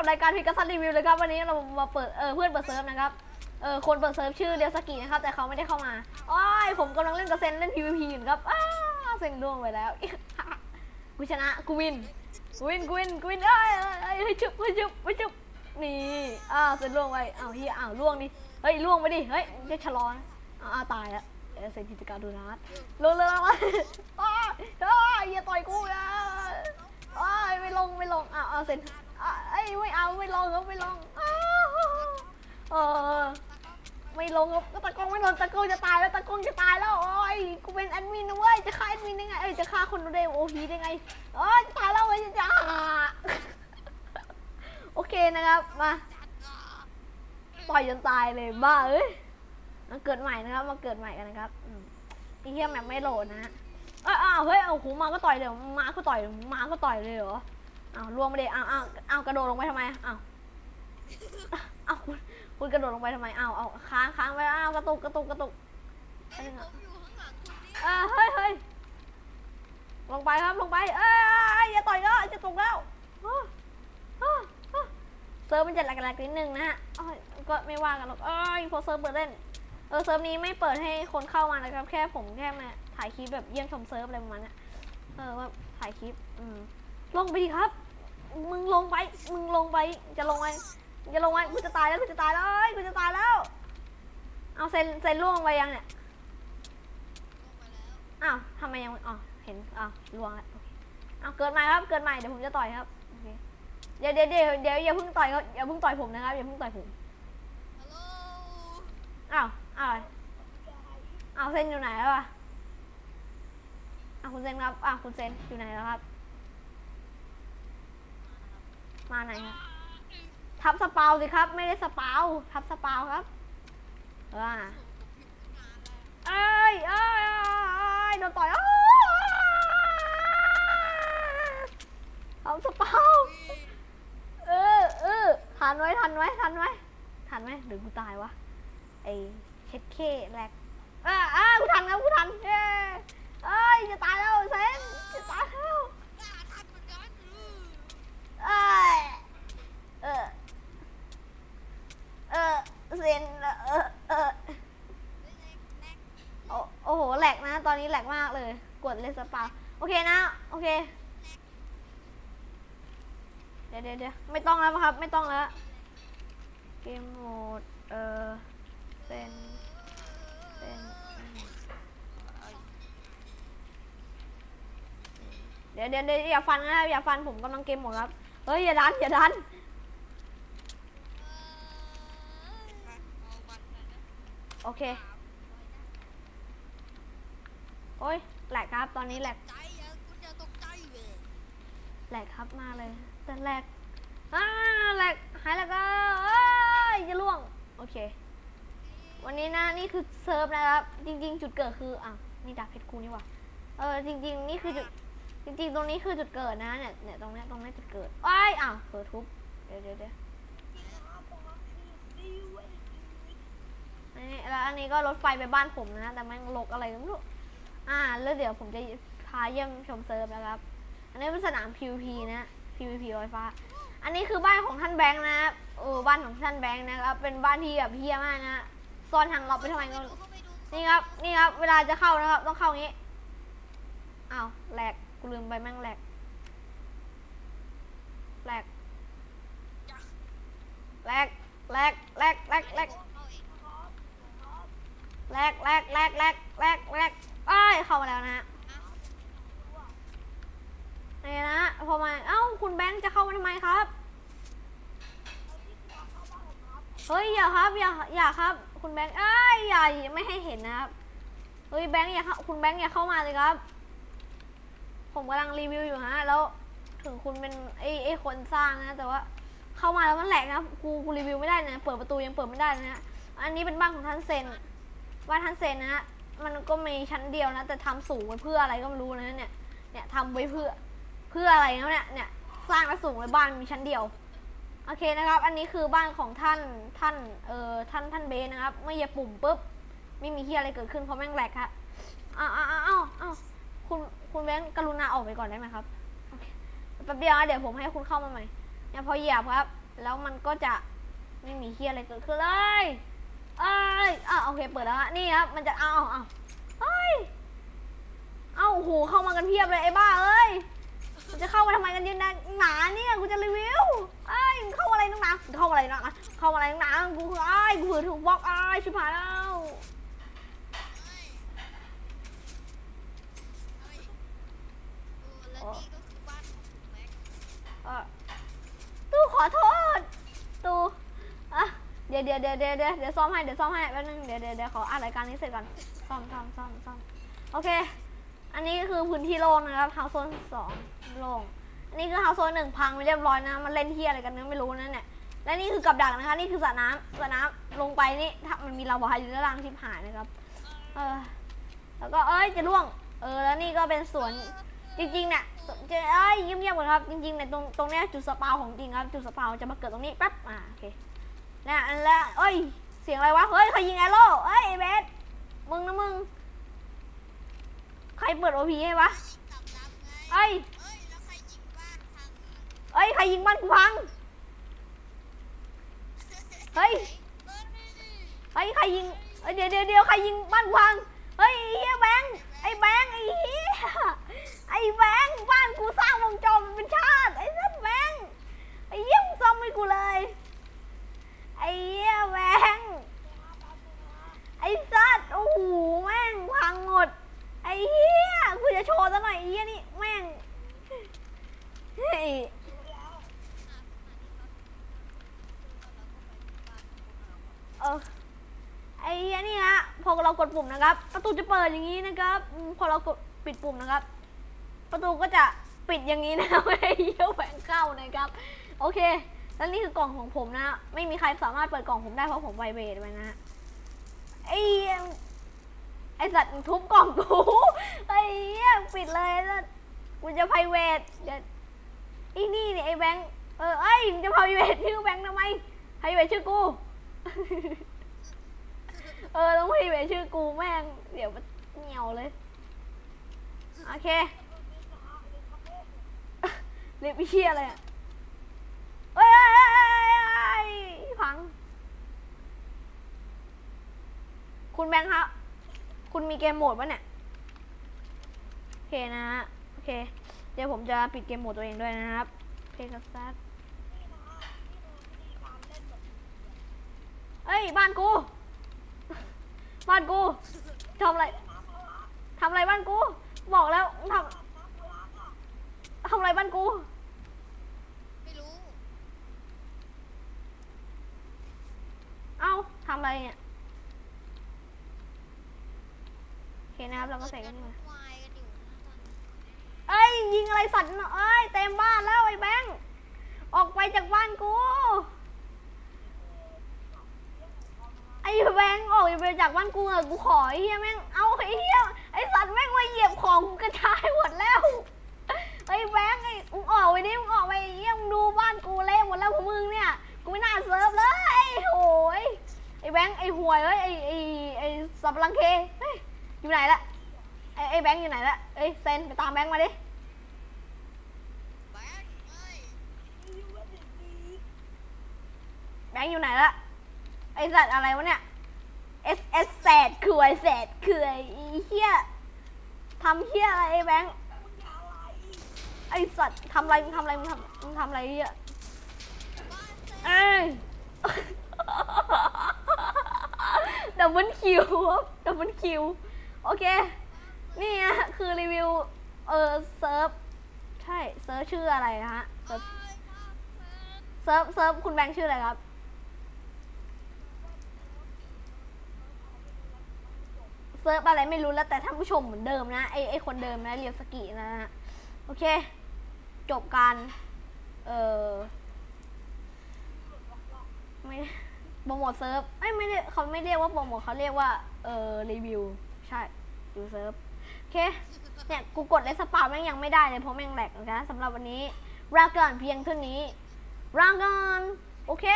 กับรายการพิกัสซันรีวิวเลยครับวันนี้เรามาเปิดเออเพื่อนเปิดเซิร์ฟนะครับเออคนเปิดเซิร์ฟชื่อเดียวสกีนะครับแต่เขาไม่ได้เข้ามาอ้ายผมกำลังเล่นกับเซนเล่น PVP อยู่ครับอ้าเซนล่วงไปแล้วกูชนะกูวินกูวินกูวินกูวินเอ้ยเอ้ยเอ้ยเฮ้ยจุบเฮ้ยจุบเฮ้ยจุบนี่อ้าวเซนล่วงไปอ้าวเฮียอ้าวล่วงดิเฮ้ยล่วงไปดิเฮ้ยจะชะลอนอ้าวตายแล้วเซนกิจการดูนัดลงเลยลงเลยอ้าวอ้าวอย่าต่อยกูนะอ้าวไม่ลงไม่ลงอ้าวเซน อ้ยไม่เอาไม่ลองครับไม่ลงอ้าวเออไม่ลงครับก็ตะโกนไม่ลงตะโกนจะตายแล้วตะโกนจะตายแล้วโอ้ยกูเป็นแอดมินนะเว้ยจะฆ่าแอดมินได้ไงเอ้ยจะฆ่าคนดูได้โอพีได้ไงโอ้ยจะตายแล้วเว้ยจะจ้าโอเคนะครับมาต่อยจนตายเลยบ้าเอ้ยมาเกิดใหม่นะครับมาเกิดใหม่กันนะครับอืมไอ้เหี้ยแมปไม่โหลดนะเอ้ยอ้าวเฮ้ยเอาหูมาก็ต่อยเลยมาก็ต่อยมาก็ต่อยเลยเหรอ อ้าวล่วงไปเลยอ้าวอ้าวอ้าวกระโดดลงไปทำไมอ้าวอ้าวคุณคุณกระโดดลงไปทำไมอ้าวเอาค้างค้างไปอ้าวกระตุกกระตุกกระตุกไอ้ผมอยู่ข้างหลังคุณนี่เออเฮ้ยเฮ้ยลงไปครับลงไป เอ้ยอย่าต่อยแล้วจะตกแล้วอ้ออ้ออ้อเซิร์ฟมันจะแหลกๆนิดนึงนะฮะอ้อยก็ไม่ว่ากันหรอกเอ้ยพอเซิร์ฟเปิดเล่นเออเซิร์ฟนี้ไม่เปิดให้คนเข้ามานะครับ แค่ผมแค่มาถ่ายคลิปแบบเยี่ยมชมเซิร์ฟอะไรประมาณเนี้ยเออว่าถ่ายคลิป อืมลงไปดิครับ มึงลงไป มึงลงไป จะลงไงจะลงไงกูจะตายแล้วกูจะตายแล้วเอ้ยกูจะตายแล้ว เอาเซนเซนล่วงไปยังเนี่ยลงไปแล้วอ้าวทำไมยังอ๋อเห็นอ้าวลวงแล้วโอเคอ้าวเกิดใหม่ครับ เกิดใหม่ เดี๋ยวผมจะต่อยครับโอเคเดี๋ยวเดี๋ยวเดี๋ยวเดี๋ยวอย่าเพิ่งต่อยเขาอย่าเพิ่งต่อยผมนะครับ อย่าเพิ่งต่อยผมฮัลโหลอ้าวอ้าวอะไรอ้าวเซนอยู่ไหนแล้วอะอ้าวคุณเซนครับอ้าวคุณเซนอยู่ไหนแล้วครับ มาไหนครับทับสปาวสิครับ ไม่ได้สปาวทับสปาวครับว่าเอ้ยเอ้ยเอ้ยเอ้ยโดนต่อยอ้าวทับสปาวเออเออทันไว้ทันไว้ทันไว้ทันไหมหรือกูตายวะไอเช็ดเคแลกอ่าอ่ากูทันครับกูทันเย้เอ้ยจะตายแล้วเซนจะตายแล้ว อ่าทันเหมือนกันเออ เอ้ยเออเออเซนเออเออ เล่นเองแน็ก โอ้โอ้โหแหลกนะ ตอนนี้แหลกมากเลย กดเลย สปาโอเคนะ โอเค เดี๋ยวเดี๋ยวไม่ต้องแล้วครับ ไม่ต้องแล้ว เกมโหมด เออเซนเซนเดี๋ยวเดี๋ยวเดี๋ยวอย่าฟันนะครับอย่าฟันผมกำลังเกมหมดครับ เฮ้ย อย่าดัน อย่าดันโอเค โอ้ยแหลกครับ ตอนนี้แหลกใจอย่าคุณอย่าตกใจเว้ยแหลกครับมาเลย แต่แหลกอ่าแหลกหายแหลกแล้วเอ้ยจะล่วง โอเค วันนี้นะนี่คือเซิร์ฟนะครับ จริง ๆ จุดเกิดคืออะนี่ดาบเพชรกูนี่หว่าเออจริง ๆ นี่คือจุดจริงๆ ตรงนี้คือจุดเกิดนะเนี่ยเนี่ยตรงเนี้ยตรงเนี้ยจุดเกิดอ้ายอ้าวเปิดทุบเดี๋ยวเดี๋ยวเดี๋ยวอันนี้แล้วอันนี้ก็รถไฟไปบ้านผมนะ แต่แม่งลกอะไรก็ไม่รู้ อ่า แล้วเดี๋ยวผมจะพาเยี่ยมชมเซิร์ฟนะครับ อันนี้เป็นสนาม PVP นะ PVP ลอยฟ้า อันนี้คือบ้านของท่านแบงค์นะครับเออบ้านของท่านแบงค์นะครับ เป็นบ้านที่แบบเฮี้ยมากนะซ่อนทางลับไปทำไมก็ไม่รู้เข้าไปดูนี่ครับ นี่ครับ เวลาจะเข้านะครับ ต้องเข้าอย่างนี้อ้าวแหลก กูลืมไปแม่งแหลกแหลกแหลกแหลกแหลกแหลกแหลกแหลกแหลกแหลก แหลก แหลก แหลกเอ้ย เข้ามาแล้วนะฮะนี่นะ พอมา เอ้า คุณแบงค์จะเข้ามาทำไมครับ เฮ้ยอย่าครับอย่าอย่าครับ คุณแบงค์เอ้ยอย่าไม่ให้เห็นนะครับเฮ้ยแบงค์อย่าเข้าคุณแบงค์อย่าเข้ามาเลยครับ ผมกำลังรีวิวอยู่ฮะแล้วถึงคุณเป็นไอ้ไอ้คนสร้างนะแต่ว่าเข้ามาแล้วมันแหลกนะกูกูรีวิวไม่ได้นะเปิดประตูยังเปิดไม่ได้นะ อันนี้เป็นบ้านของท่านเซนบ้านท่านเซนนะฮะมันก็มีชั้นเดียวนะ แต่ทำสูงไว้เพื่ออะไรก็ไม่รู้นะเนี่ยเนี่ยทำไว้เพื่อเพื่ออะไรนะเนี่ยเนี่ยสร้างแล้วสูงไว้บ้านมีชั้นเดียว โอเคนะครับ อันนี้คือบ้านของท่านท่านเอ่อท่านท่านเบนะครับ เมื่อเหยียบปุ่มปุ๊บไม่มีเฮียอะไรเกิดขึ้นเพราะแม่งแหลกฮะอ้าวอ้าวอ้าวอ้าวคุณคุณเบนกรุณาออกไปก่อนได้ไหมครับแป๊บเดียวเดี๋ยวผมให้คุณเข้ามาใหม่เนี่ยพอเหยียบครับ แล้วมันก็จะไม่มีเฮียอะไรเกิดขึ้นเลยเอ้ยอะโอเคเปิดแล้วฮะนี่ครับ มันจะเอาเอาเอาเฮ้ยเอาโหเข้ามากันเพียบเลยไอ้บ้าเอ้ย มึงเข้าอะไรนักหนาเข้าอะไรนักหนากูคือไอ้ายกูเผื่อถูกบล็อกไอ้ายชิบหายแล้วเฮ้ยเฮ้ยเออแล้วนี่ก็คือบ้านของคุณแม็กเออตู้ขอโทษตู้อะเดี๋ยวเดี๋ยวเดี๋ยวเดี๋ยวเดี๋ยวเดี๋ยวซ่อมให้เดี๋ยวซ่อมให้แป๊บนึงเดี๋ยวเดี๋ยวเดี๋ยวขออ่านรายการนี้เสร็จก่อนซ่อมซ่อมซ่อมซ่อมโอเค อันนี้คือพื้นที่โล่งนะครับเฮาโซนสองโล่งอันนี้คือเฮาโซนหนึ่งพังไปเรียบร้อยนะมันเล่นเที่ยอะไรกันนึกไม่รู้นั่นแหละ และนี่คือกับดักนะคะ นี่คือสระน้ำสระน้ำลงไปนี่ถ้ามันมีลาวาอยู่ด้านล่างชิบหายนะครับ เออ แล้วก็เอ้ยจะล่วง เออแล้วนี่ก็เป็นสวนจริงๆเนี่ยจะเอ้ยเงียบๆก่อนครับจริงๆเนี่ยตรงตรงเนี้ยจุดสปาวของจริงครับจุดสปาวจะมาเกิดตรงนี้แป๊บอ่าโอเคนี่ยแล้วเอ้ยเสียงอะไรวะเฮ้ยใครยิงแอโร่เอ้ยไอ้เบสมึงนะมึงใครเปิดโอพีให้วะเอ้ยเอ้ยใครยิงบ้านพังเอ้ยใครยิงบ้านกูพัง เฮ้ยเฮ้ยใครยิงเดี๋ยวเดี๋ยวเดี๋ยวใครยิงบ้านกูพังเฮ้ยไอ้เฮียแบงค์ไอ้แบงค์ไอ้เฮียไอ้แบงค์บ้านกูสร้างวงจรมันเป็นชาติไอ้นั่นแบงค์ไอ้เฮียมึงซ่อมให้กูเลยไอ้เฮียแบงค์ไอ้สัตว์โอ้โหแม่งพังหมดไอ้เฮียกูจะโชว์ซะหน่อยไอ้เฮียนี่แม่งเฮ้ย เออ ไอ้อันนี่ฮะพอเรากดปุ่มนะครับ ประตูจะเปิดอย่างนี้นะครับ พอเรากดปิดปุ่มนะครับ ประตูก็จะปิดอย่างนี้นะไม่ให้เยี่ยวแฝงเข้านะครับ โอเค แล้วนี่คือกล่องของผมนะ ไม่มีใครสามารถเปิดกล่องผมได้เพราะผมไวเบรดไว้นะไอ้ไอสัตว์ทุบกล่องกูไอ้เหี้ยปิดเลยแล้วกูจะไพรเวทเดี๋ยวไอ้นี่เนี่ยไอ้แบงค์เออไอ้ยมึงจะไพรเวทชื่อแบงค์ทำไมไพรเวทชื่อกู เออต้องพี่ไปชื่อกูแม่ง เดี๋ยวมันเหนียวเลย โอเคเรียบเชี่ยอะไรอะเอ้ยพัง คุณแบงค์ครับ คุณมีเกมโหมดปะเนี่ย โอเคนะฮะโอเค เดี๋ยวผมจะปิดเกมโหมดตัวเองด้วยนะครับ เพลงกัสซัดเอ้ ยบ้านกู บ้านกูทำอะไรทำอะไรบ้านกู บอกแล้วทำทำอะไรบ้านกู ไม่รู้ เอ้าทำอะไรเนี่ยโอเคนะครับเราก็ใส่กันมาเอ้ยยิงอะไรสัตว์น่ะเอ้ยเต็มบ้านแล้วไอ้แบงค์ออกไปจากบ้านกู ไอ้แบงค์ ออกไปจากบ้านกูอะกูขอไอ้เหี้ยแม่ง เอาไอ้เหี้ยไอ้สัตว์แม่งมาเหยียบของกูกระจายหมดแล้วไอ้แบงค์ไอ้มึงออกไปดิมึงออกไปเหี้ยมึงดูบ้านกูเละหมดแล้วพวกมึงเนี่ยกูไม่น่าเซิร์ฟเลยโอ้ยไอ้แบงค์ไอ้ห่วยเอ้ยไอ้ไอ้ไอ้สับลังเคเฮ้ยอยู่ไหนละไอ้ไอ้แบงค์อยู่ไหนละเอ้ยเซนไปตามแบงค์มาดิแบงค์อยู่ไหนละไอ้สัตว์อะไรวะเนี่ย S S แสดคือไอแสดคือไอเฮียทำเฮียอะไรไอแบงค์ไอสัตว์ทำอะไรมึงทำอะไรมึงทำมึงทำอะไรเฮียเอ้ยดับเบิลคิวดับเบิลคิวโอเค นี่ฮะคือรีวิว เออเซิร์ฟ ใช่ เซิร์ฟชื่ออะไรนะฮะ เซิร์ฟ เซิร์ฟ คุณแบงค์ชื่ออะไรครับ เซิร์ฟอะไรไม่รู้แล้วแต่ท่านผู้ชมเหมือนเดิมนะไอไอคนเดิมนะเรียวสกินะฮะโอเค จบการเออไม่โปรโมทเซิร์ฟเอ้ยไม่ได้เขาไม่เรียกว่าโปรโมทเขาเรียกว่าเออรีวิวใช่ดูเซิร์ฟโอเคเนี่ยกูกดเลสปาแม่งยังไม่ได้เลยเพราะแม่งแหลกนะสำหรับวันนี้ลาก่อนเพียงเท่านี้ลาก่อนโอเค